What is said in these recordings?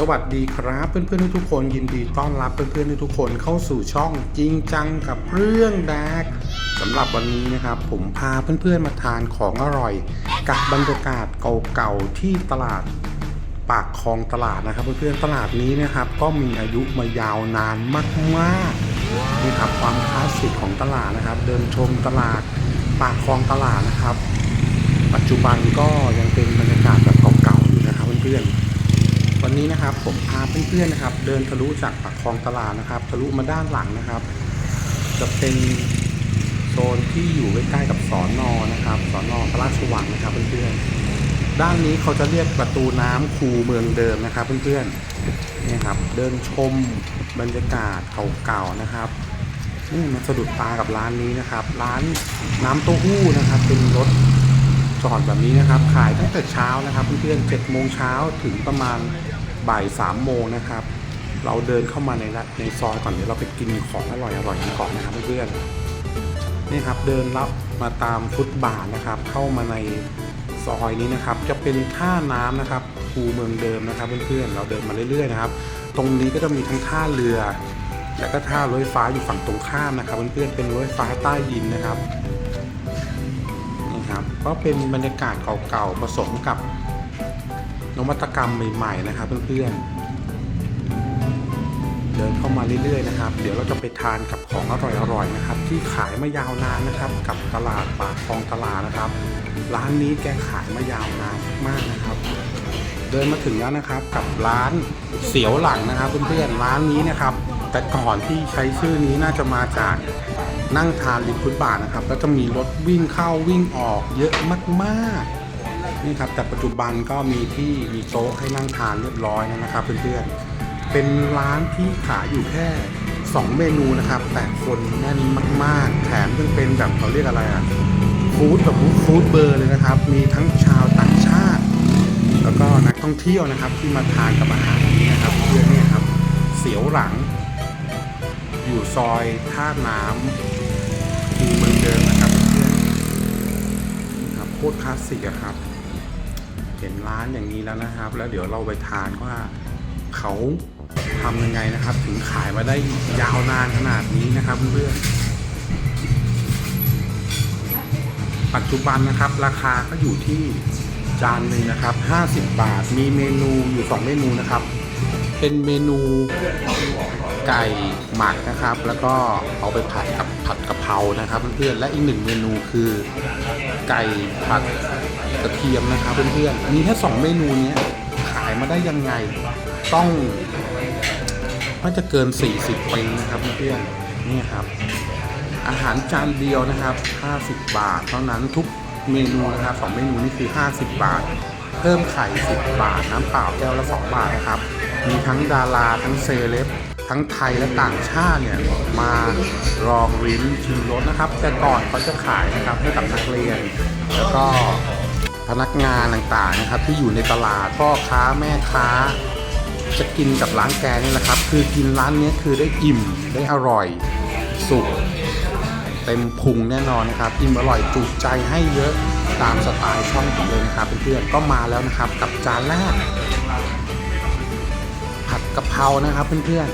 สวัสดีครับเพื่อนๆทุกคนยินดีต้อนรับเพื่อนๆทุกคนเข้าสู่ช่องจริงจังกับเรื่องแดกสำหรับวันนี้นะครับ ผมพาเพื่อนๆมาทานของอร่อย กับบรรยากาศเก่าๆที่ตลาดปากคลองตลาดนะครับ เพื่อนๆตลาดนี้นะครับ ก็มีอายุมายาวนานมากๆนี่ครับความคลาสสิกของตลาดนะครับ เดินชมตลาดปากคลองตลาดนะครับ ปัจจุบันก็ยังเป็นบรรยากาศแบบเก่าๆอยู่นะครับเพื่อนๆ วันนี้นะครับผมพาเพื่อนๆนะครับ เดินทะลุจากปากคลองตลาดนะครับ ทะลุมาด้านหลังนะครับ จะเป็นโซนที่อยู่ใกล้ๆกับสอนอนะครับสอนอพระราชวังนะครับเพื่อนๆด้านนี้เขาจะเรียกประตูน้ำคูเมืองเดิมนะครับเพื่อนๆนี่ครับ เดินชมบรรยากาศเก่าๆนะครับนี่มาสะดุดตากับร้านนี้นะครับ ร้านน้ำเต้าหู้นะครับ เป็นรถจอดแบบนี้นะครับ ขายตั้งแต่เช้านะครับ เพื่อนๆเจ็ดโมงเช้าถึงประมาณ บ่ายสามโมงนะครับ เราเดินเข้ามาในร้านในซอยก่อนเดี๋ยวเราไปกินของอร่อยอร่อยกันก่อนนะครับเพื่อนๆนี่ครับเดินลับมาตามฟุตบาทนะครับ เข้ามาในซอยนี้นะครับ จะเป็นท่าน้ำนะครับคูเมืองเดิมนะครับเพื่อนๆเราเดินมาเรื่อยๆนะครับ ตรงนี้ก็จะมีทั้งท่าเรือ และก็ท่ารถไฟฟ้าอยู่ฝั่งตรงข้ามนะครับเพื่อนๆเป็นรถไฟฟ้าใต้ดินนะครับนี่ครับก็เป็นบรรยากาศเก่าๆผสมกับ นวัตกรรมใหม่ๆนะครับเพื่อนๆ เดินเข้ามาเรื่อยๆนะครับ เดี๋ยวเราจะไปทานกับของอร่อยๆนะครับ ที่ขายมายาวนานนะครับ กับตลาดปากคลองตลาดนะครับ ร้านนี้แกขายมายาวนานมากนะครับ เดินมาถึงแล้วนะครับกับร้านเสียวหลังนะครับเพื่อนๆร้านนี้นะครับ แต่ก่อนที่ใช้ชื่อนี้น่าจะมาจากนั่งทานริมฟุตบาทนะครับ แล้วจะมีรถวิ่งเข้าวิ่งออกเยอะมากๆ นี่ครับแต่ปัจจุบันก็มีที่มีโต๊ะให้นั่งทานเรียบร้อยนะครับเพื่อนๆเป็นร้านที่ขายอยู่แค่ 2 เมนูนะครับ แต่คนแน่นมากๆ แถมยังเป็นแบบเขาเรียกอะไรอะฟู้ดแบบฟู้ดเบอร์เลยนะครับ มีทั้งชาวต่างชาติ แล้วก็นักท่องเที่ยวนะครับที่มาทานกับอาหารนี้นะครับเพื่อนเนี่ยครับเสียวหลัง อยู่ซอยท่าน้ำคูเมืองเดิมนะครับเพื่อนนะครับโคตรคลาสสิกอะครับ เห็นร้านอย่างนี้แล้วนะครับ แล้วเดี๋ยวเราไปทานว่าเขาทำยังไงนะครับ ถึงขายมาได้ยาวนานขนาดนี้นะครับเพื่อนๆปัจจุบันนะครับ ราคาก็อยู่ที่จานหนึ่งนะครับ 50 บาท มีเมนูอยู่ 2 เมนูนะครับ เป็นเมนูไก่หมักนะครับ แล้วก็เอาไปผัดกับผัดกะเพรานะครับ เพื่อนๆ และอีกหนึ่งเมนูคือ ไก่ผัด กระเทียมนะครับเพื่อนๆมีแค่สองเมนูนี้ขายมาได้ยังไง ต้องน่าจะเกิน 40ปีนะครับเพื่อนๆนี่ครับ อาหารจานเดียวนะครับ 50 บาท เท่านั้นทุกเมนูนะครับสองเมนูนี่คือ 50 บาท เพิ่มไข่ 10 บาท น้ำเปล่าแก้วละ 2 บาทนะครับ มีทั้งดาราทั้งเซเลบทั้งไทยและต่างชาติเนี่ยมารองริ้นชิมรสนะครับ แต่ก่อนเขาจะขายนะครับให้กับนักเรียน แล้วก็ พนักงานต่างๆนะครับที่อยู่ในตลาดพ่อค้าแม่ค้า จะกินกับร้านแกนี่แหละครับ คือกินร้านนี้คือได้อิ่มได้อร่อยสุกเต็มพุงแน่นอนนะครับอิ่มอร่อยจุใจให้เยอะตามสไตล์ช่องผมเลยนะครับเพื่อนๆก็มาแล้วนะครับกับจานแรกผัดกะเพรานะครับเพื่อน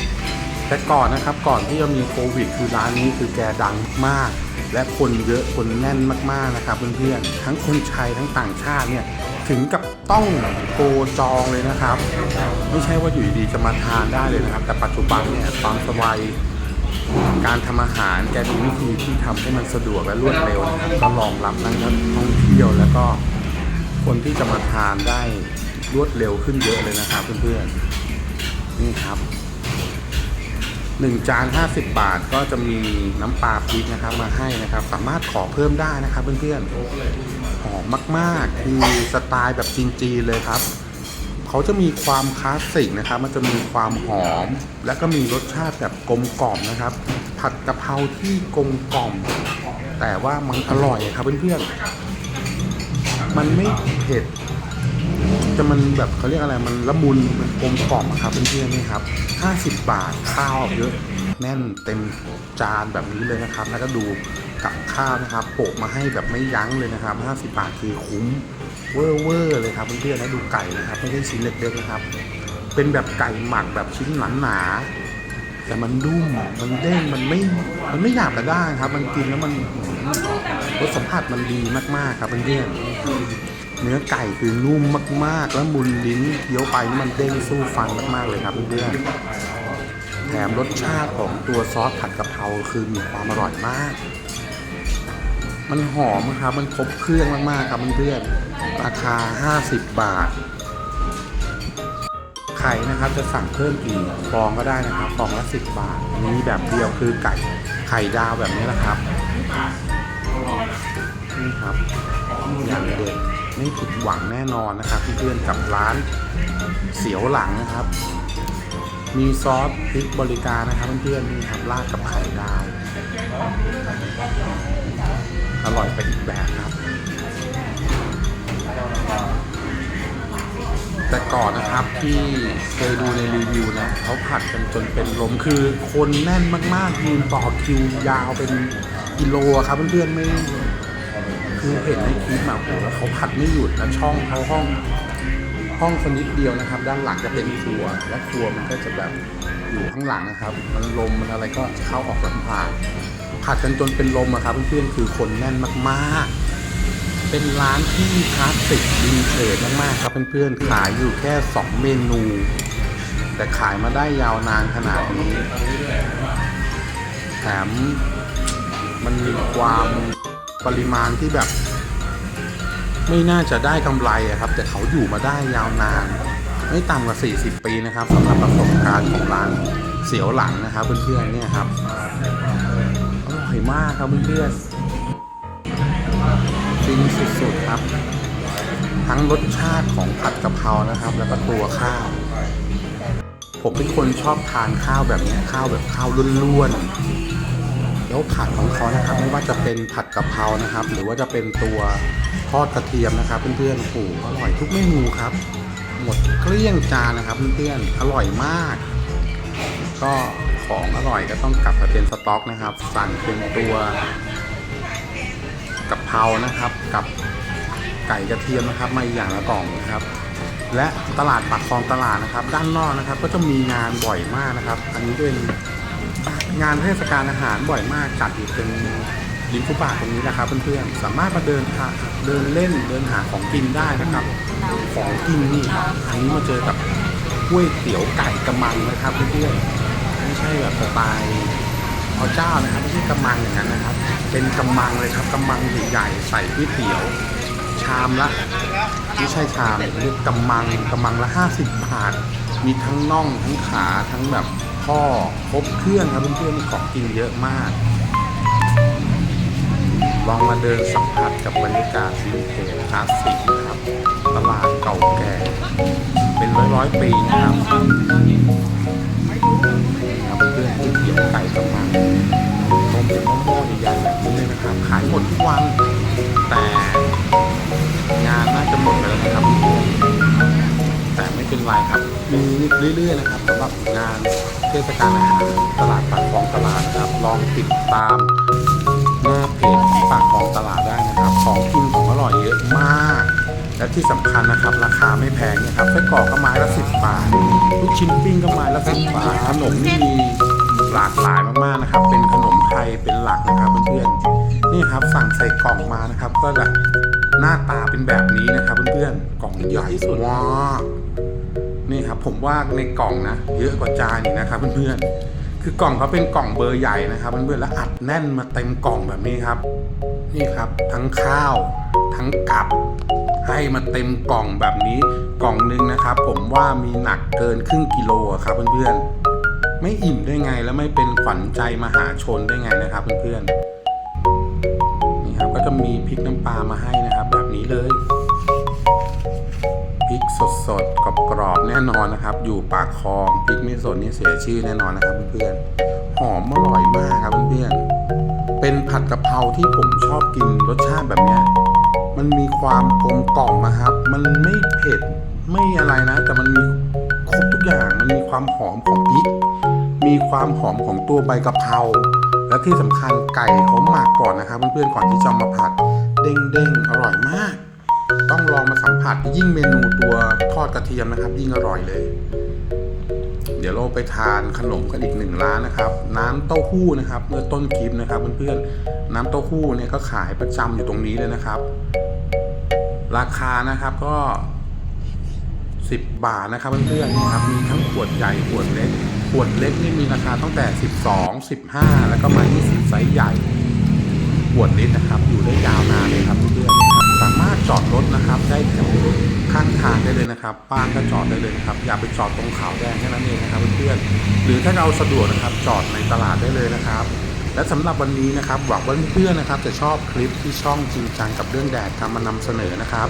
ๆแต่ก่อนนะครับก่อนที่จะมีโควิด คือร้านนี้คือแกดังมาก และคนเยอะคนแน่นมากๆนะครับเพื่อนๆทั้งคนไทยทั้งต่างชาติเนี่ยถึงกับต้องโกจองเลยนะครับ ไม่ใช่ว่าอยู่ดีๆจะมาทานได้เลยนะครับ แต่ปัจจุบันเนี่ยความสบายการทำอาหารแกมีวิธีที่ทำให้มันสะดวกและรวดเร็วนะครับก็รองรับนักท่องเที่ยวแล้วก็คนที่จะมาทานได้รวดเร็วขึ้นเยอะเลยนะครับเพื่อนๆนี่ครับ หนึ่งจาน 50 บาทก็จะมีน้ำปลาพริกนะครับมาให้นะครับ สามารถขอเพิ่มได้นะครับเพื่อนๆหอมมากๆคือสไตล์แบบจีนๆเลยครับเขาจะมีความคลาสสิกนะครับ มันจะมีความหอม และก็มีรสชาติแบบกลมกล่อมนะครับ ผัดกะเพราที่กลมกล่อม แต่ว่ามันอร่อยครับเพื่อนๆมันไม่เผ็ด แต่มันแบบเขาเรียกอะไรมันละมุนมันกลมกล่อมอะครับเพื่อนๆนี่ครับ 50 บาทข้าวเยอะแน่นเต็มจานแบบนี้เลยนะครับ แล้วก็ดูกับข้าวนะครับโปะมาให้แบบไม่ยั้งเลยนะครับ 50 บาทคือคุ้มเวอร์เวอร์เลยครับเพื่อนๆแล้วดูไก่นะครับ ไม่ใช่ชิ้นเล็กๆนะครับ เป็นแบบไก่หมักแบบชิ้นหนาๆแต่มันนุ่มมันเด้งมันไม่มันไม่หยาบกระด้างครับ มันกินแล้วมันรสสัมผัสมันดีมากๆครับเพื่อนๆ เนื้อไก่คือนุ่มมาก ๆ แล้วมุนลิ้นเคี้ยวไปนี่มันเด้งสู้ฟันมาก ๆ เลยครับเพื่อนๆแถมรสชาติของตัวซอสผัดกะเพราคือมีความอร่อยมาก มันหอมครับ มันครบเครื่องมากๆครับเพื่อนๆราคา 50 บาท ไข่นะครับจะสั่งเพิ่มอีกฟองก็ได้นะครับฟองละ 10 บาท มีแบบเดียวคือไก่ไข่ดาวแบบนี้นะครับนี่ครับอย่างเด็ด ไม่ผิดหวังแน่นอนนะครับเพื่อนๆกับร้านเสียวหลังนะครับ มีซอสพริกบริการนะครับเพื่อนๆนี่ครับราดกับไข่ดาว อร่อยไปอีกแบบครับแต่ก่อนนะครับที่เคยดูในรีวิวนะเขาผัดกันจนเป็นลมคือคนแน่นมากๆยืนต่อคิวยาวเป็นกิโลครับเพื่อนๆไม่ คือเห็นในคลิปมาโอ้แล้วเขาผัดไม่หยุดแล้วช่องเขาห้อง ห้องคนนิดเดียวนะครับ ด้านหลังจะเป็นครัว และครัวมันก็จะแบบอยู่ข้างหลังนะครับ มันลมมันอะไรก็จะเข้าออกลำบากผัดกันจนเป็นลมอะครับเพื่อนๆคือคนแน่นมากๆ เป็นร้านที่คลาสสิกวินเทจมากๆครับเพื่อนๆขายอยู่แค่ 2 เมนู แต่ขายมาได้ยาวนานขนาดนี้แถมมันมีความ ปริมาณที่แบบ ไม่น่าจะได้กำไรอะครับ แต่เขาอยู่มาได้ยาวนาน ไม่ต่ำกว่า 40 ปีนะครับสำหรับประสบการณ์ของร้านเสียวหลังนะครับเพื่อนๆเนี่ยครับอร่อยมากครับเพื่อนๆฟินสุดๆครับ ทั้งรสชาติของผัดกะเพรานะครับ แล้วก็ตัวข้าวผมเป็นคนชอบทานข้าวแบบเนี้ยข้าวแบบข้าวล้วนๆ แล้วผัดของเขานะครับ ไม่ว่าจะเป็นผัดกะเพรานะครับ หรือว่าจะเป็นตัวทอดกระเทียมนะครับ เพื่อนๆโอ้โหอร่อยทุกเมนูครับ หมดเกลี้ยงจานนะครับ เพื่อนๆอร่อยมาก ก็ของอร่อยก็ต้องกลับมาเป็นสต็อกนะครับ สั่งเป็นตัวกะเพรานะครับ กับไก่กระเทียมนะครับมาอีกอย่างละกล่องนะครับและตลาดปากคลองตลาดนะครับ ด้านนอกนะครับ ก็จะมีงานบ่อยมากนะครับ อันนี้เป็น งานเทศกาลอาหารบ่อยมากจัดอยู่เป็นริมฟุตบาทตรงนี้นะครับเพื่อนๆสามารถมาเดินหาเดินเล่นเดินหาของกินได้นะครับ ของกินนี่ครับอันนี้มาเจอกับก๋วยเตี๋ยวไก่กระมังนะครับเพื่อนๆไม่ใช่แบบสไตล์พอเจ้านะครับไม่ใช่กระมังอย่างนั้นนะครับ เป็นกระมังเลยครับกระมังใหญ่ๆใส่ก๋วยเตี๋ยวชามละไม่ใช่ชามเรียกกำมังกำมังละ 50 บาท มีทั้งน่องทั้งขาทั้งแบบ ข้อครบเครื่องครับเพื่อนๆของกินเยอะมาก ลองมาเดินสัมผัสกับบรรยากาศวินเทจคลาสสิกครับ ตลาดเก่าแก่ เป็นร้อยร้อยๆปีนะครับครับเพื่อนๆก๋วยเตี๋ยวไก่กำมังต้มเป็นหม้อใหญ่ๆแบบนี้เลยนะครับ ขายหมดทุกวัน แต่งานน่าจะหมดแล้วนะครับแต่ไม่เป็นไรครับมีเรื่อยๆนะครับสำหรับงาน เทศกาลอาหารตลาดปากคลองตลาดนะครับ ลองติดตามหน้าเพจปากคลองตลาดได้นะครับ ของกินของอร่อยเยอะมาก และที่สำคัญนะครับ ราคาไม่แพงนะครับไส้กรอกก็ไม้ละสิบบาทลูกชิ้นปิ้งก็ไม้ละสิบบาทขนมนี่มีหลากหลายมากๆนะครับ เป็นขนมไทยเป็นหลักนะครับเพื่อนๆนี่ครับสั่งใส่กล่องมานะครับ ก็จะหน้าตาเป็นแบบนี้นะครับเพื่อนๆกล่องใหญ่สุดว้าก นี่ครับผมว่าในกล่องนะเยอะกว่าจานอีกนะครับเพื่อนๆคือกล่องเขาเป็นกล่องเบอร์ใหญ่นะครับเพื่อนๆแล้วอัดแน่นมาเต็มกล่องแบบนี้ครับ นี่ครับทั้งข้าว ทั้งกับให้มาเต็มกล่องแบบนี้กล่องหนึงนะครับ ผมว่ามีหนักเกินครึ่งกิโลครับเพื่อนๆไม่อิ่มได้ไงแล้วไม่เป็นขวัญใจมหาชนได้ไงนะครับเพื่อนๆนี่ครับก็จะมีพริกน้ำปลามาให้นะครับ แบบนี้เลย พริกสดๆกรอบแน่นอนนะครับ อยู่ปากคลองพริกไม่สดนี่เสียชื่อแน่นอนนะครับเพื่อนๆหอมอร่อยมากครับเพื่อนๆเป็นผัดกะเพราที่ผมชอบกินรสชาติแบบเนี้ยมันมีความกลมกล่อมนะครับ มันไม่เผ็ดไม่อะไรนะ แต่มันมีครบทุกอย่างมันมีความหอมของพริก มีความหอมของตัวใบกะเพราและที่สำคัญไก่เขาหมักก่อนนะครับเพื่อนๆก่อนที่จะมาผัดเด้งๆอร่อยมาก ผัสยิ่งเมนูตัวทอดกระเทียมนะครับ ยิ่งอร่อยเลย เดี๋ยวเราไปทานขนมกันอีกหนึ่งร้านนะครับ น้ำเต้าหู้นะครับ เมื่อต้นคลิปนะครับเพื่อนๆน้ำเต้าหู้เนี่ยก็ขายประจำอยู่ตรงนี้เลยนะครับ ราคานะครับก็ 10 บาทนะครับเพื่อนๆนี่ครับมีทั้งขวดใหญ่ขวดเล็กขวดเล็กนี่มีราคาตั้งแต่ 12 15 แล้วก็มา 20 ไซส์ใหญ่ ขวดลิตรนะครับ อยู่ได้ยาวนานเลยครับเพื่อนๆ จอดรถนะครับ ได้กับข้างทางได้เลยนะครับบ้านก็จอดได้เลยนะครับ อย่าไปจอดตรงขาวแดงแค่นั้นเองนะครับเพื่อนๆหรือถ้าเราสะดวกนะครับจอดในตลาดได้เลยนะครับและสำหรับวันนี้นะครับหวังว่าเพื่อนๆนะครับ จะชอบคลิปที่ช่องจริงจังกับเรื่องแดดทำมานำเสนอนะครับ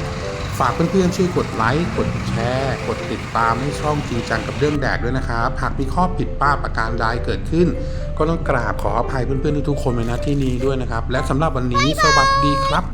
ฝากเพื่อนๆช่วยกดไลค์กดแชร์กดติดตามให้ช่องจริงจังกับเรื่องแดดด้วยนะครับหากมีข้อผิดพลาดประการใดเกิดขึ้น ก็ต้องกราบขออภัยเพื่อนๆทุกๆคนไว้ณที่นี้ด้วยนะครับ และสำหรับวันนี้สวัสดีครับ